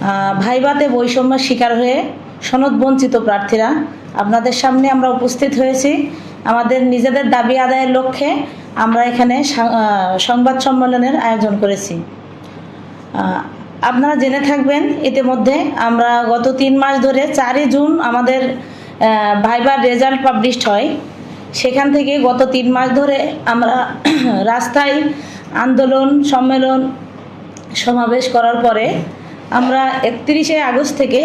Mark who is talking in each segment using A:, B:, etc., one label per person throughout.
A: আহ, ভাইভাতে বৈষম্যের শিকার হয়ে সনদ বঞ্চিত প্রার্থীরা আপনাদের সামনে আমরা উপস্থিত হয়েছি। আমাদের নিজেদের দাবি আদায়ের লক্ষ্যে আমরা এখানে সংবাদ সম্মেলনের আয়োজন করেছি। আপনারা জেনে থাকবেন ইতিমধ্যে আমরা গত তিন মাস ধরে চারই জুন আমাদের ভাইবার রেজাল্ট পাবলিশড হয়। সেখান থেকে গত তিন মাস ধরে আমরা রাস্তায় আন্দোলন সম্মেলন সমাবেশ করার পরে আমরা একত্রিশে আগস্ট থেকে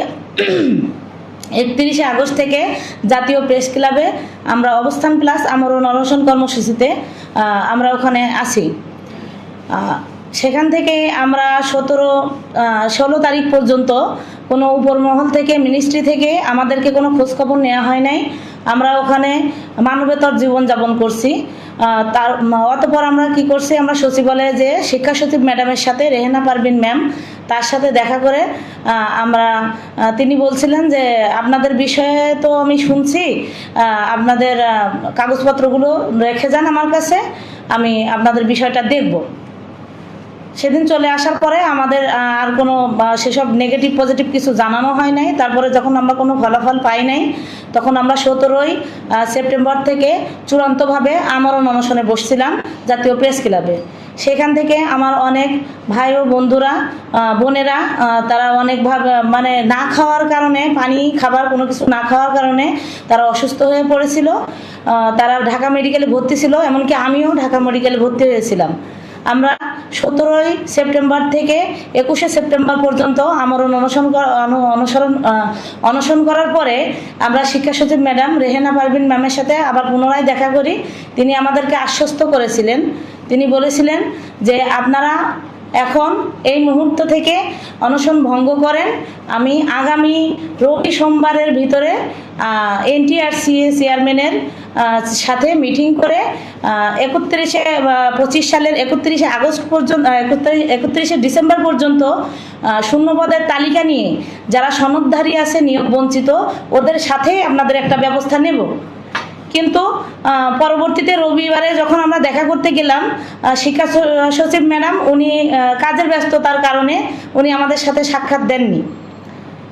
A: একত্রিশে আগস্ট থেকে জাতীয় প্রেস ক্লাবে আমরা অবস্থান প্লাস আমরণ অনশন কর্মসূচিতে আমরা ওখানে আছি। সেখান থেকে আমরা সতেরো ষোলো তারিখ পর্যন্ত কোনো উপরমহল থেকে মিনিস্ট্রি থেকে আমাদেরকে কোনো খোঁজখবর নেওয়া হয় নাই। আমরা ওখানে মানবেতর জীবনযাপন করছি। তার অতপর আমরা কি করছি, আমরা সচিবালয়ে যে শিক্ষা সচিব ম্যাডামের সাথে, রেহেনা পারবিন ম্যাম, তার সাথে দেখা করে আমরা তিনি বলছিলেন যে, আপনাদের বিষয়ে তো আমি শুনছি আপনাদের কাগজপত্রগুলো রেখে যান আমার কাছে, আমি আপনাদের বিষয়টা দেখব। সেদিন চলে আসার পরে আমাদের আর কোনো সেসব নেগেটিভ পজিটিভ কিছু জানানো হয় নাই। তারপরে যখন আমরা কোনো ফলাফল পাই নাই, তখন আমরা সতেরোই সেপ্টেম্বর থেকে চূড়ান্তভাবে আমরণ অনশনে বসছিলাম জাতীয় প্রেস ক্লাবে। সেখান থেকে আমার অনেক ভাই ও বন্ধুরা বোনেরা তারা অনেকভাবে মানে না খাওয়ার কারণে, পানি, খাবার, কোনো কিছু না খাওয়ার কারণে তারা অসুস্থ হয়ে পড়েছিল। তারা ঢাকা মেডিকেলে ভর্তি ছিল, এমনকি আমিও ঢাকা মেডিকেলে ভর্তি হয়েছিলাম। আমরা সতেরোই সেপ্টেম্বর থেকে একুশে সেপ্টেম্বর পর্যন্ত আমার অনশন কর- অন- অনুসরণ অনশন করার পরে আমরা শিক্ষা সচিব ম্যাডাম রেহেনা পারভিন ম্যামের সাথে আবার পুনরায় দেখা করি। তিনি আমাদেরকে আশ্বস্ত করেছিলেন। তিনি বলেছিলেন যে আপনারা এখন এই মুহূর্ত থেকে অনশন ভঙ্গ করেন। আমি আগামী রবি সোমবারের ভিতরে এনটিআরসিএ চেয়ারম্যানের সাথে মিটিং করে একত্রিশে পঁচিশ সালের একত্রিশে আগস্ট পর্যন্ত একত্রিশে ডিসেম্বর পর্যন্ত শূন্যপদের তালিকা নিয়ে যারা সনদধারী আছে, নিয়োগ বঞ্চিত, ওদের সাথেই আপনাদের একটা ব্যবস্থা নেব। কিন্তু পরবর্তীতে রবিবারে যখন আমরা দেখা করতে গেলাম শিক্ষা সচিব ম্যাডাম, উনি কাজের ব্যস্ততার কারণে উনি আমাদের সাথে সাক্ষাৎ দেননি।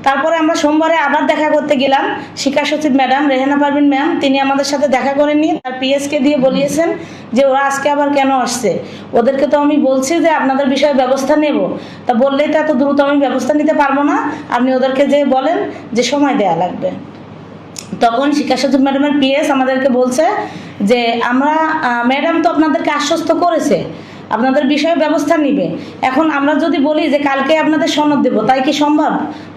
A: তারপরে আমরা সোমবারে আবার দেখা করতে গেলাম, শিক্ষা সচিব ম্যাডাম রেহানা পারভিন ম্যাম, তিনি আমাদের সাথে দেখা করেননি। তার পিএসকে দিয়ে বলিয়েছেন যে, ওরা আজকে আবার কেন আসছে? ওদেরকে তো আমি বলছি যে, আপনাদের বিষয়ে ব্যবস্থা নেব। তা বললেই তো এত দ্রুত আমি ব্যবস্থা নিতে পারব না। আপনি ওদেরকে যে বলেন, যে সময় দেয়া লাগবে। তখন শিক্ষা সচিব ম্যাডামের পিএস আমাদেরকে বলছে যে আমরা ম্যাডাম তো আপনাদেরকে আশ্বস্ত করেছে। আপনাদের বিষয়ে ব্যবস্থা নিবে। এখন আমরা যদি বলি যে কালকে আপনাদের সনদ দেবো, তাই কি সম্ভব?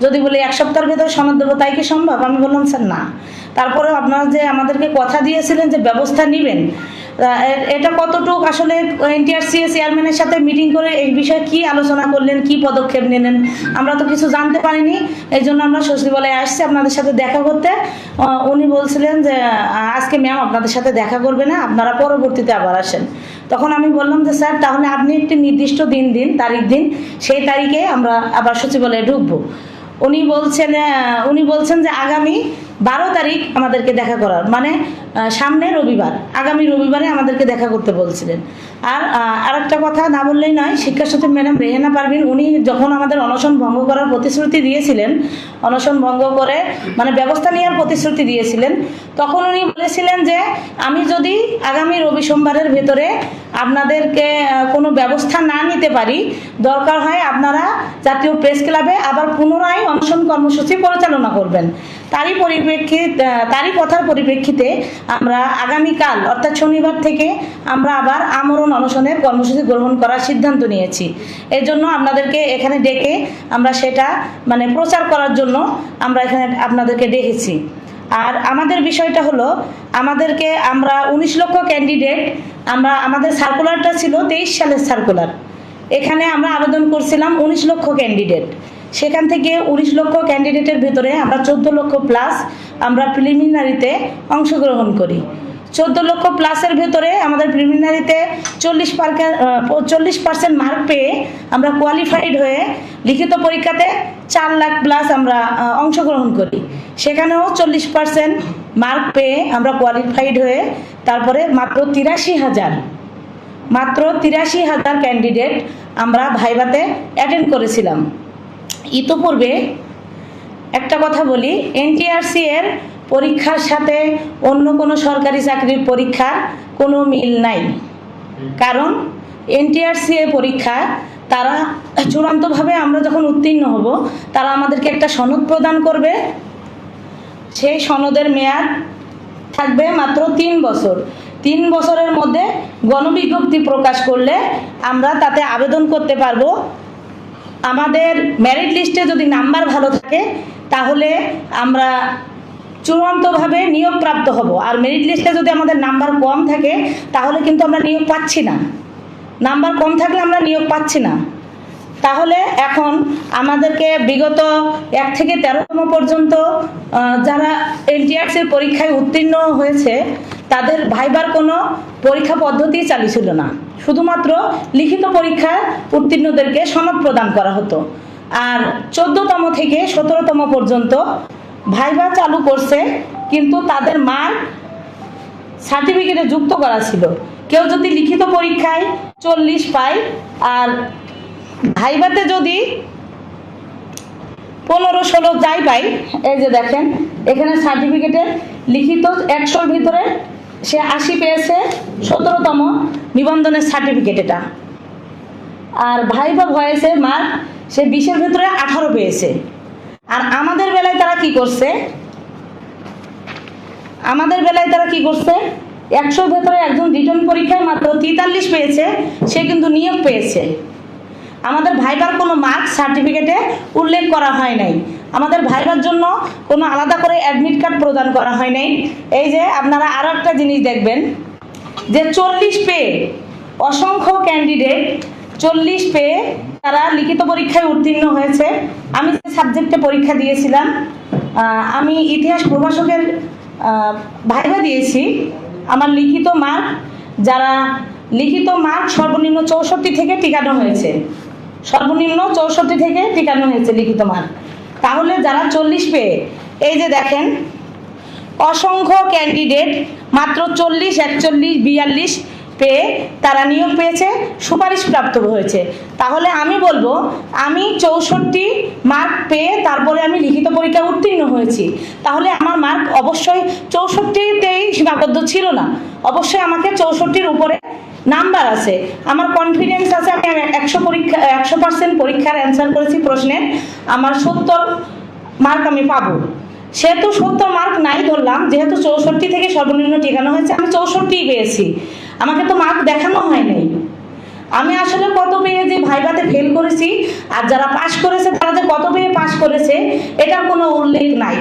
A: যদি বলি এক সপ্তাহের ভেতরে সনদ দেবো, তাই কি সম্ভব? আমি বললাম, স্যার, না। তারপরে আপনারা যে আমাদেরকে কথা দিয়েছিলেন যে ব্যবস্থা নেবেন এটা কতটুক আসলে এনটিআরসিএ চেয়ারম্যানের সাথে মিটিং করে এই বিষয়ে কি আলোচনা করলেন, কি পদক্ষেপ নিলেন, আমরা তো কিছু জানতে পারিনি। এই জন্য আমরা সচিবালয়ে আসছি আপনাদের সাথে দেখা করতে। উনি বলছিলেন যে আজকে ম্যাম আপনাদের সাথে দেখা করবে না, আপনারা পরবর্তীতে আবার আসেন। তখন আমি বললাম যে, স্যার, তাহলে আপনি একটি নির্দিষ্ট দিন দিন, তারিখ দিন, সেই তারিখে আমরা আবার সচিবালয়ে ঢুকবো। উনি বলছেন উনি বলছেন যে, আগামী বারো তারিখ আমাদেরকে দেখা করার মানে সামনে রবিবার, আগামী রবিবারে আমাদেরকে দেখা করতে বলছিলেন। আর আরেকটা কথা না বললেই নয় শিক্ষা সচিব ম্যাডাম রেহেনা পারভিন, উনি যখন আমাদের অনশন ভঙ্গ করার প্রতিশ্রুতি দিয়েছিলেন, অনশন ভঙ্গ করে মানে ব্যবস্থা নেওয়ার প্রতিশ্রুতি দিয়েছিলেন, তখন উনি বলেছিলেন যে, আমি যদি আগামী রবি সোমবারের ভেতরে আপনাদেরকে কোনো ব্যবস্থা না নিতে পারি। দরকার হয় আপনারা জাতীয় প্রেস ক্লাবে আবার পুনরায় অনশন কর্মসূচি পরিচালনা করবেন। তারই পরিপ্রেক্ষিত তারই কথার পরিপ্রেক্ষিতে আমরা আগামীকাল, অর্থাৎ শনিবার থেকে আমরা আবার আমরণ অনশনের কর্মসূচি গ্রহণ করার সিদ্ধান্ত নিয়েছি। এই জন্য আপনাদেরকে এখানে ডেকে আমরা সেটা মানে প্রচার করার জন্য আমরা এখানে আপনাদেরকে ডেকেছি। আর আমাদের বিষয়টা হলো, আমাদেরকে আমরা উনিশ লক্ষ ক্যান্ডিডেট আমরা আমাদের সার্কুলারটা ছিল তেইশ সালের সার্কুলার এখানে আমরা আবেদন করছিলাম উনিশ লক্ষ ক্যান্ডিডেট সেখান থেকে উনিশ লক্ষ ক্যান্ডিডেটের ভিতরে আমরা চোদ্দ লক্ষ প্লাস আমরা প্রিলিমিনারিতে অংশগ্রহণ করি। চোদ্দ লক্ষ প্লাসের ভেতরে আমাদের প্রিলিমিনারিতে চল্লিশ পার্কে চল্লিশ পার্সেন্ট মার্ক পেয়ে আমরা কোয়ালিফাইড হয়ে লিখিত পরীক্ষাতে চার লাখ প্লাস আমরা অংশগ্রহণ করি। সেখানেও চল্লিশ পার্সেন্ট মার্ক পেয়ে আমরা কোয়ালিফাইড হয়ে তারপরে মাত্র তিরাশি হাজার, মাত্র তিরাশি হাজার ক্যান্ডিডেট আমরা ভাইভাতে অ্যাটেন্ড করেছিলাম। ইতোপূর্বে একটা কথা বলি, এনটিআরসি এর পরীক্ষার সাথে অন্য কোনো সরকারি চাকরির পরীক্ষার কোনো মিল নাই। কারণ এনটিআরসি এর পরীক্ষা, তারা চূড়ান্তভাবে আমরা যখন উত্তীর্ণ হব, তারা আমাদেরকে একটা সনদ প্রদান করবে। সেই সনদের মেয়াদ থাকবে মাত্র তিন বছর। তিন বছরের মধ্যে গণবিজ্ঞপ্তি প্রকাশ করলে আমরা তাতে আবেদন করতে পারব। আমাদের মেরিট লিস্টে যদি নাম্বার ভালো থাকে, তাহলে আমরা চূড়ান্তভাবে নিয়োগপ্রাপ্ত হব। আর মেরিট লিস্টে যদি আমাদের নাম্বার কম থাকে, তাহলে কিন্তু আমরা নিয়োগ পাচ্ছি না। নাম্বার কম থাকলে আমরা নিয়োগ পাচ্ছি না। তাহলে এখন আমাদেরকে বিগত এক থেকে তেরোতম পর্যন্ত যারা এনটিআরসির পরীক্ষায় উত্তীর্ণ হয়েছে, তাদের ভাইবার কোনো পরীক্ষা পদ্ধতি চালু ছিল না। শুধুমাত্র লিখিত পরীক্ষায় উত্তীর্ণদেরকে সনদ প্রদান করা হতো। আর চোদ্দতম থেকে সতেরোতম পর্যন্ত ভাইবা চালু করছে, কিন্তু তাদের মার্ক সার্টিফিকেটে যুক্ত করা ছিল। কেউ যদি লিখিত পরীক্ষায় চল্লিশ পায়, আর ভাইভাতে যদি পনেরো, ষোলো যাই পাই এই যে দেখেন, এখানে সার্টিফিকেটে লিখিত একশোর ভিতরে সে আশি পেয়েছে, সতেরোতম নিবন্ধনের সার্টিফিকেট এটা। আর ভাই বা ভয়েসে মার্ক সে বিশের ভিতরে আঠারো পেয়েছে। আর আমাদের বেলায় তারা কি করছে? আমাদের বেলায় তারা কি করছে? একশোর ভেতরে একজন রিটার্ন পরীক্ষায় মাত্র তেতাল্লিশ পেয়েছে, সে কিন্তু নিয়োগ পেয়েছে। আমাদের ভাইবার কোনো মার্ক সার্টিফিকেটে উল্লেখ করা হয় নাই। আমাদের ভাইবার জন্য কোনো আলাদা করে অ্যাডমিট কার্ড প্রদান করা হয় নাই। এই যে আপনারা আরও একটা জিনিস দেখবেন, যে চল্লিশ পেয়ে অসংখ্য ক্যান্ডিডেট চল্লিশ পেয়ে তারা লিখিত পরীক্ষায় উত্তীর্ণ হয়েছে। আমি যে সাবজেক্টে পরীক্ষা দিয়েছিলাম আমি ইতিহাস প্রভাষকের ভাইবা দিয়েছি। আমার লিখিত মার্ক যারা লিখিত মার্ক সর্বনিম্ন চৌষট্টি থেকে টিকানো হয়েছে। সর্বনিম্ন চৌষট্টি থেকে টিকানো হয়েছে লিখিত মার্ক তাহলে যারা চল্লিশ পেয়ে, এই যে দেখেন, অসংখ্য ক্যান্ডিডেট মাত্র চল্লিশ, একচল্লিশ, বিয়াল্লিশ পেয়ে তারা নিয়োগ পেয়েছে, সুপারিশপ্রাপ্ত হয়েছে। তাহলে আমি বলব, আমি চৌষট্টি মার্ক পেয়ে তারপরে আমি লিখিত পরীক্ষা উত্তীর্ণ হয়েছি। তাহলে আমার মার্ক অবশ্যই চৌষট্টিতেই সীমাবদ্ধ ছিল না। অবশ্যই আমাকে চৌষট্টির উপরে নাম্বার আছে। আমার কনফিডেন্স আছে, আমি একশো পরীক্ষা, একশো পার্সেন্ট পরীক্ষার অ্যান্সার করেছি প্রশ্নের। আমার সত্তর মার্ক আমি পাবো। সেহেতু সত্তর মার্ক নাই ধরলাম, যেহেতু চৌষট্টি থেকে সর্বনিম্ন টিকানো হয়েছে, আমি চৌষট্টি পেয়েছি। আমাকে তো মার্ক দেখানো হয় নাই। আমি আসলে কত পেয়ে যে ভাইভাতে ফেল করেছি, আর যারা পাশ করেছে, তারা যে কত পেয়ে পাশ করেছে, এটার কোনো উল্লেখ নাই।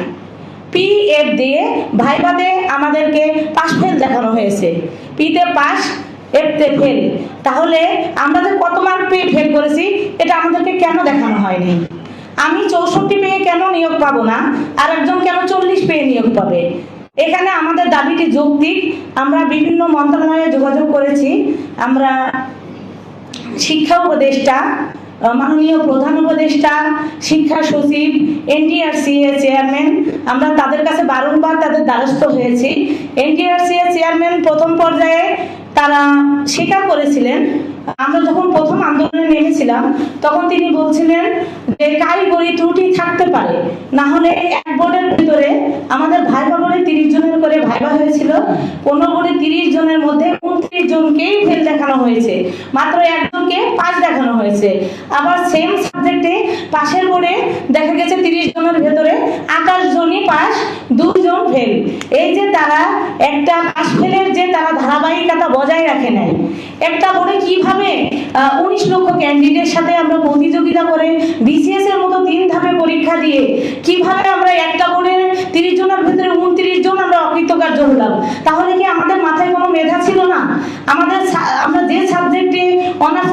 A: পি এফ দিয়ে ভাইভাতে আমাদেরকে পাস ফেল দেখানো হয়েছে। পিতে পাস এফতে ফেল তাহলে আমরা যে কত মার্ক পেয়ে ফেল করেছি, এটা আমাদেরকে কেন দেখানো হয়নি? আমি চৌষট্টি পেয়ে কেন নিয়োগ পাবো না? আর একজন কেন চল্লিশ পেয়ে নিয়োগ পাবে? এখানে আমাদের দাবিটি যৌক্তিক। আমরা বিভিন্ন মন্ত্রণালয়ে যোগাযোগ করেছি। আমরা শিক্ষা উপদেষ্টা মাননীয় প্রধান উপদেষ্টা, শিক্ষা সচিব এনডিআরসি এর চেয়ারম্যান, আমরা তাদের কাছে বারংবার তাদের দ্বারস্থ হয়েছি। এনডিআরসি এর চেয়ারম্যান প্রথম পর্যায়ে তারা স্বীকার করেছিলেন। আমরা যখন প্রথম আন্দোলনে নেমেছিলাম, তখন তিনি বলছিলেন যে কারিগরি ত্রুটি থাকতে পারে, না হলে এক বোর্ডের ভিতরে আমাদের তিরিশ জনের করে ভাইবা হয়েছিল কোন বোর্ডে তিরিশ জনের মধ্যে উনত্রিশ জনকেই ফেল দেখানো হয়েছে। মাত্র একজনকে দেখানো হয়েছে। আবার সেম সাবজেক্টে পাশের বোর্ডে দেখা গেছে তিরিশ জনের ভেতরে আঠাশ জনই পাস দুজন ফেল এই যে তারা একটা পাস ফেলের যে তারা ধারাবাহিকতা বজায় রাখে নাই, একটা বোর্ডে কীভাবে উনিশ লক্ষ ক্যান্ডিডেট সাথে আমরা প্রতিযোগিতা করে বিসিএস এর মতো তিন ধাপে পরীক্ষা দিয়ে কীভাবে আমরা একটা বোর্ডের তিরিশ জনের ভেতরে উনত্রিশ জন আমরা অকৃতকার্য হলাম? তাহলে কি আমাদের মাথায় কোনো মেধা ছিল না? আমাদের আমরা যে সাবজেক্টে অনার্স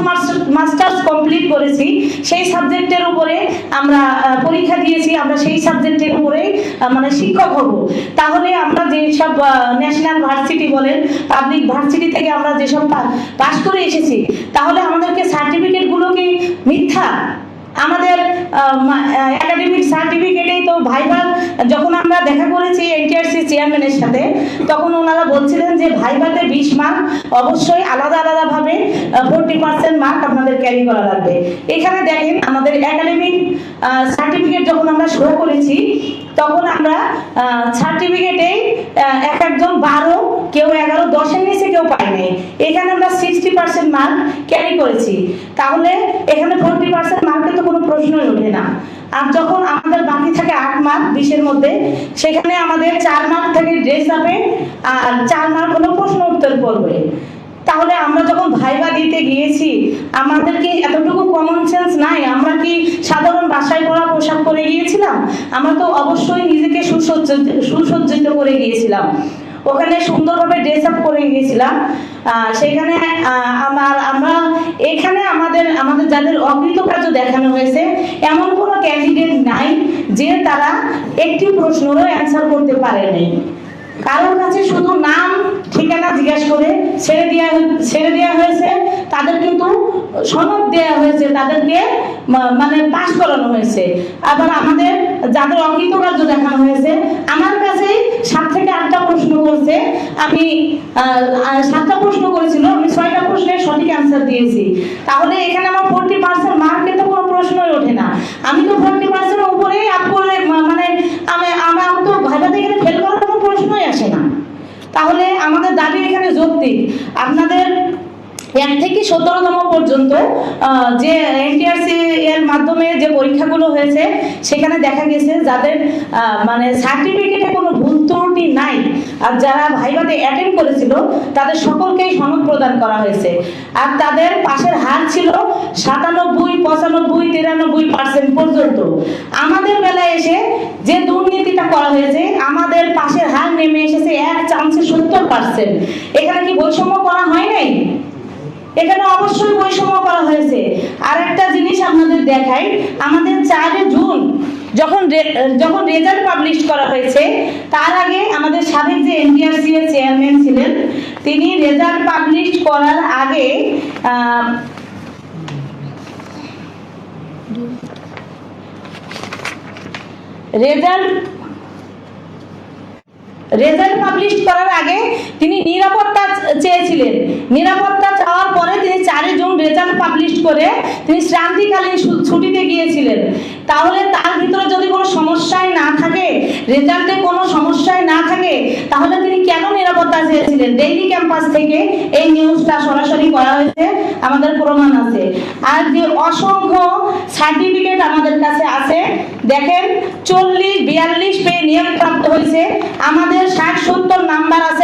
A: মাস্টার্স কমপ্লিট করেছি, সেই সাবজেক্টের উপরে আমরা পরীক্ষা দিয়েছি, আমরা সেই সাবজেক্টের উপরে মানে শিক্ষক হব। তাহলে আমরা যেসব ন্যাশনাল ভার্সিটি বলেন পাবলিক ভার্সিটি থেকে আমরা যেসব পাস করে এসেছি, তাহলে আমাদেরকে সার্টিফিকেটগুলো কি মিথ্যা? আমাদের একাডেমিক সার্টিফিকেটেই তো ভাইভাল যখন আমরা দেখা করেছি এনটিআরসি চেয়ারম্যানের সাথে, তখন ওনারা বলছিলেন যে ভাইভাতে বিশ মার্ক অবশ্যই আলাদা আলাদাভাবে ফোরটি পার্সেন্ট মার্ক আপনাদের ক্যারি করা লাগবে। এখানে দেখেন আমাদের একাডেমিক সার্টিফিকেট যখন আমরা শো করেছি, তখন আমরা সার্টিফিকেটে এক একজন বারো, কেউ এগারো, দশের নিচে কেউ পাই নাই। এখানে আমরা সিক্সটি পার্সেন্ট মার্ক ক্যারি করেছি। তাহলে এখানে ফোরটি পার্সেন্ট মার্কের তো কোনো প্রশ্নই ওঠে না। আর যখন আমাদের বাকি থাকে আট মার্ক বিশের মধ্যে, সেখানে আমাদের চার মার্ক থাকে ড্রেস আপে আর চার মার্ক হলো প্রশ্ন উত্তর পড়বে তাহলে আমরা যখন ভাইবা দিতে গিয়েছি, আমাদের কি এতটুকু কমন সেন্স নাই? আমরা কি সাধারণ বাসায় পরা পোশাক পরে গিয়েছিলাম? আমরা তো অবশ্যই নিজেকে সুসজ্জিত সুসজ্জিত করে গিয়েছিলাম। ওখানে সুন্দরভাবে ড্রেস আপ করে গিয়েছিলাম। সেখানে আমার, আমরা এখানে আমাদের আমাদের যাদের অকৃতকার্য দেখানো হয়েছে, এমন কোনো ক্যান্ডিডেট নাই যে তারা একটি প্রশ্নেরও অ্যান্সার করতে পারেনি। কারোর কাছে শুধু নাম, ঠিকানা জিজ্ঞাসা করে ছেড়ে দেওয়া ছেড়ে দেওয়া হয়েছে, তাদের কিন্তু সনদ দেওয়া হয়েছে, তাদেরকে মানে পাস করানো হয়েছে। আবার আমাদের যাদের অকৃতকার্য দেখানো হয়েছে, আমার কাছে সাত থেকে আটটা প্রশ্ন করছে। আমি সাতটা প্রশ্ন করেছিল, আমি ছয়টা প্রশ্নের সঠিক অ্যান্সার দিয়েছি। তাহলে এখানে আমার ফোরটি পার্সেন্ট মার্কের তো কোনো প্রশ্নই ওঠে না। আমি তো ফোরটি পার্সেন্ট উপরেই আপ করে মানে আমি, আমার তো ভাইভাতে এখানে ফেল করার কোনো প্রশ্নই আসে না তাহলে আমাদের দাবি এখানে যৌক্তিক। আপনাদের এক থেকে সতেরোতম পর্যন্ত যে এনটিআরসি এর মাধ্যমে যে পরীক্ষাগুলো হয়েছে, সেখানে দেখা গেছে যাদের মানে সার্টিফিকেটে কোনো ভুল ত্রুটি নাই। আর যারা ভাইভাতে অ্যাটেন্ড করেছিল, তাদের সকলকেই সনদ প্রদান করা হয়েছে। আর তাদের পাশের হার ছিল সাতানব্বই, পঁচানব্বই, তিরানব্বই পার্সেন্ট পর্যন্ত। আমাদের বেলায় এসে যে দুর্নীতিটা করা হয়েছে, আমাদের পাশের হার নেমে এসেছে এক চান্সে সত্তর পার্সেন্ট এখানে কি বৈষম্য করা হয় নাই? এখানে অবশ্যই বৈষম্য করা হয়েছে। আর একটা জিনিস আপনাদের দেখাই, আমাদের চারে জুন যখন যখন রেজাল্ট পাবলিশ করা হয়েছে, তার আগে আমাদের সাবেক যে এনডিআরসি এর চেয়ারম্যান ছিলেন, তিনি রেজাল্ট পাবলিশ করার আগে রেজাল্ট রেজাল্ট পাবলিশ করার আগে তিনি নিরাপত্তা চেয়েছিলেন। নিরাপত্তা চাওয়ার পরে তিনি চারই জুন রেজাল্ট পাবলিশ করে তিনি শ্রান্তিকালীন ছুটিতে গিয়েছিলেন। তাহলে তার ভিতরে যদি কোনো সমস্যায় না থাকে, রেজাল্টে কোনো সমস্যায় না থাকে, তাহলে তিনি কেন নিরাপত্তা চেয়েছিলেন? ডেইলি ক্যাম্পাস থেকে এই নিউজটা সরাসরি করা হয়েছে, আমাদের প্রমাণ আছে। আর যে অসংখ্য সার্টিফিকেট আমাদের কাছে আছে, দেখেন, চল্লিশ, বিয়াল্লিশ পেয়ে নিয়োগ প্রাপ্ত হয়েছে। আমাদের ষাট, সত্তর নাম্বার আছে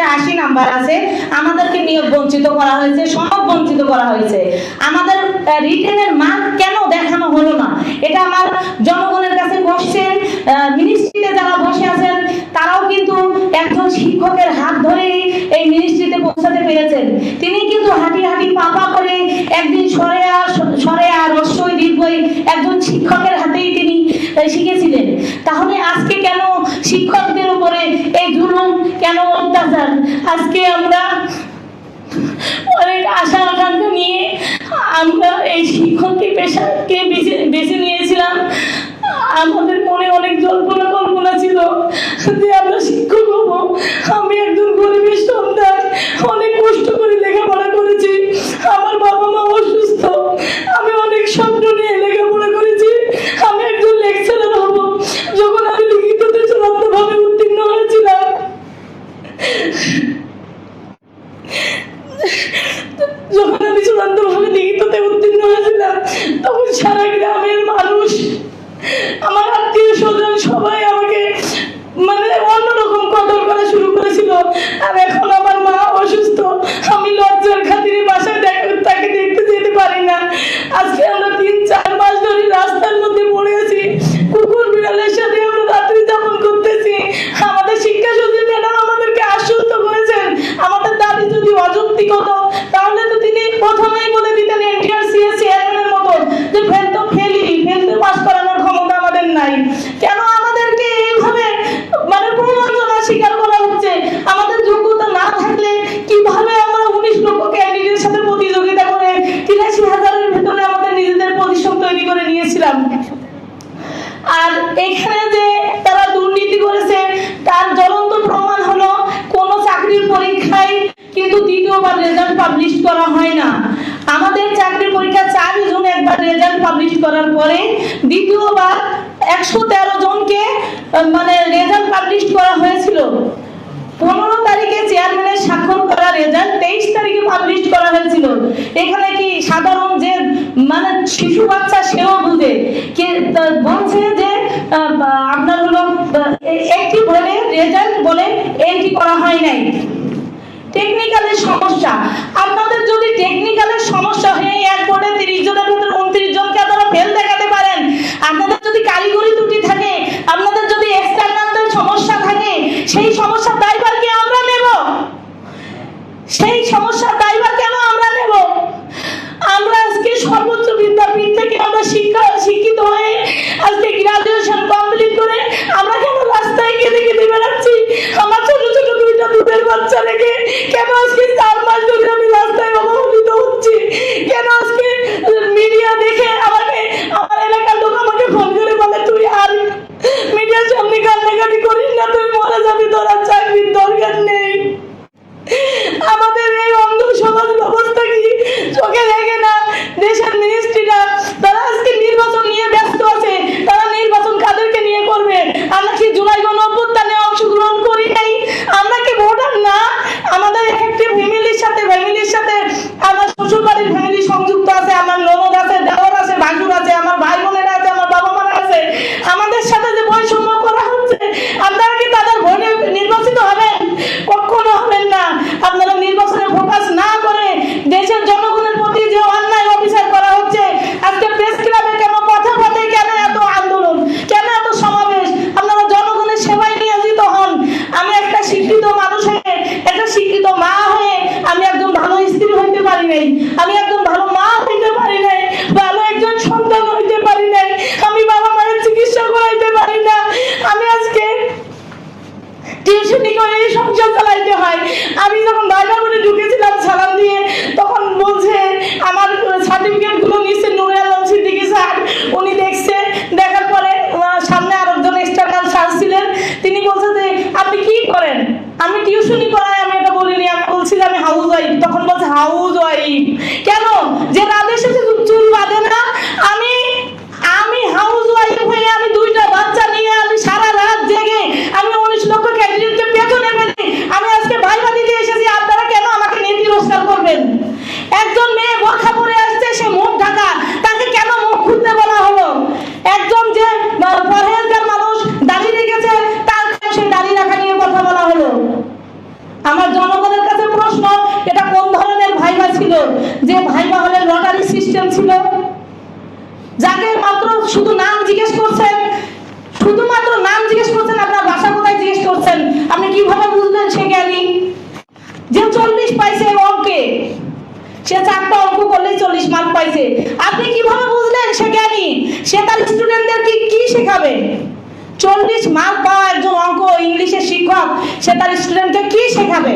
A: নাম্বার আছে। আমাদেরকে নিয়োগ বঞ্চিত করা হয়েছে, সনদ বঞ্চিত করা হয়েছে। আমাদের রিটেনের মার্ক কেন দেখানো হলো না? এটা আমার জনগণের কাছে কোশ্চেন মিনিস্ট্রিতে যারা বসে আছেন, তারাও কিন্তু একজন শিক্ষকের হাত ধরেই এই মিনিস্ট্রিতে পৌঁছাতে পেরেছেন। তিনি কিন্তু হাঁটি হাঁটি পাপা করে একদিন সরে আর সরে আর রস্যই দীর্ঘই একজন শিক্ষকের হাতেই তিনি শিখেছিলেন। তাহলে আজকে কেন শিক্ষকদের কেন অত্যাচার আজকে আমরা অনেক আশা আকাঙ্ক্ষা নিয়ে আমরা এই শিক্ষককে পেশাকে বেছে বেছে নিয়েছিলাম। আমাদের মনে অনেক জল্পনা কল্পনা ছিল যে আমরা শিক্ষক হব, আমি একজন শিশু বাচ্চা সেও বুঝে। কে বলছে যে আপনার হলো একটি বলে রেজাল্ট বলে এইটি করা হয় নাই। টেকনিক্যালের সমস্যা। আপনাদের যদি টেকনিক্যালের সমস্যা হয়ে এয়ারপোর্টে তিরিশ জনের ভূতের বাচ্চা রেখে হাউস ওয়াইফ তখন বলছে হাউস ওয়াইফ কেন? যে রাধে এসেছে চুল বাঁধে না। আমি যে ভাই হলে লটারি সিস্টেম ছিল, যাকে মাত্র শুধু নাম জিজ্ঞেস করছেন, শুধুমাত্র নাম জিজ্ঞেস করছেন, আপনার বাসা কোথায় জিজ্ঞেস করছেন? আপনি কীভাবে বুঝলেন সে জ্ঞানী? যে চল্লিশ পাইছে অঙ্কে, সে চারটা অঙ্ক করলেই চল্লিশ মার্ক পাইছে। আপনি কীভাবে বুঝলেন সে জ্ঞানী? সে তার স্টুডেন্টদের কি কি শেখাবে? চল্লিশ মার্ক পাওয়া একজন অঙ্ক ইংলিশের শিক্ষক, সে তার স্টুডেন্টকে কি শেখাবে?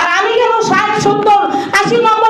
A: আর আমি কেন ষাট, সত্তর, আশি নম্বর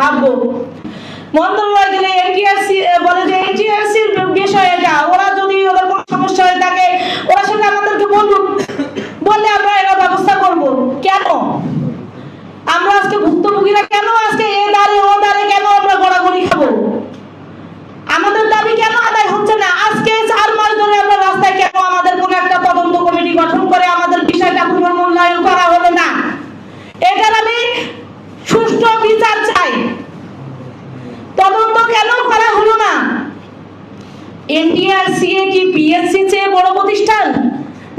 A: ভাববো এনটিআরসি বলে যে বিষয়ে যা, ওরা যদি ওদের কোনো সমস্যা থাকে, ওরা আমাদেরকে বললে আমরা ব্যবস্থা করব। কেন? আমরা আজকে ভুক্তভোগীরা কেন আজকে এ দারে ও দারে কেন আমরা গড়াগড়ি খাব? আমাদের দাবি কেন আদায় হচ্ছে না? আজকে চার মাস ধরে আমরা রাস্তায় কেন আমাদের কোনো একটা তদন্ত কমিটি গঠন করে এনটিআরসিএ কি পিএসসি চেয়ে বড় প্রতিষ্ঠান?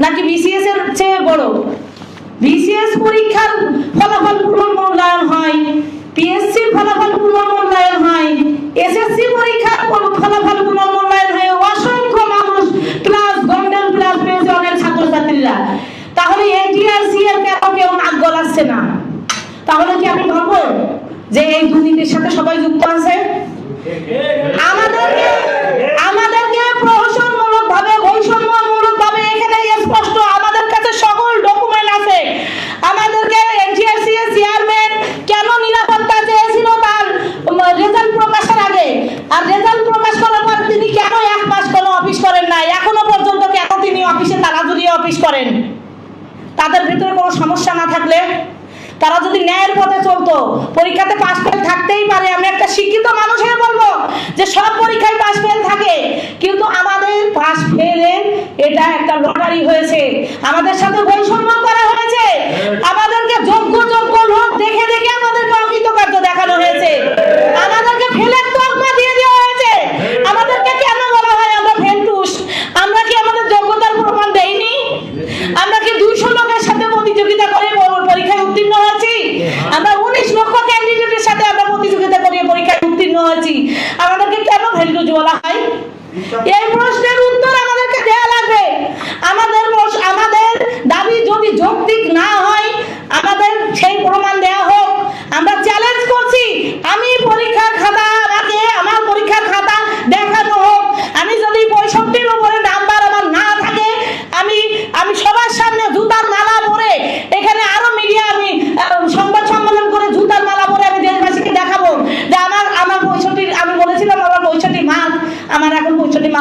A: নাকি বিসিএস এর চেয়ে বড়? বিসিএস পরীক্ষার ফলাফল পুনর্মূল্যায়ন হয়। পিএসসির ফলাফল পুনর্মূল্যায়ন হয়। এসএসসি পরীক্ষার ফলাফল পুনর্মূল্যায়ন হয়। অসংখ্য মানুষ প্লাস গোল্ডেন প্লাস পেয়েছে অনেক ছাত্রছাত্রীরা। তাহলে এনটিআরসি এর কেন কেউ নাক গলাচ্ছে না? তাহলে কি আমি ভাববো যে এই দুর্নীতির সাথে সবাই যুক্ত আছে? তারা যদি ন্যায়ের পথে চলতো পরীক্ষাতে পাশ ফেল থাকতেই পারে আমি একটা শিক্ষিত মানুষ হয়ে বলব যে সব পরীক্ষায় পাশ ফেল থাকে। কিন্তু আমাদের পাশ ফেলের এটা একটা লটারি হয়েছে। আমাদের সাথে বৈষম্য করা হয়েছে। আমাদেরকে যোগ্য যোগ্য লোক দেখে দেখে আমাদেরকে অকৃতকার্য দেখানো হয়েছে। আমাদেরকে কেন ভ্যালু জোয়ালা হয় এই প্রশ্নের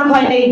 A: ভয় নেই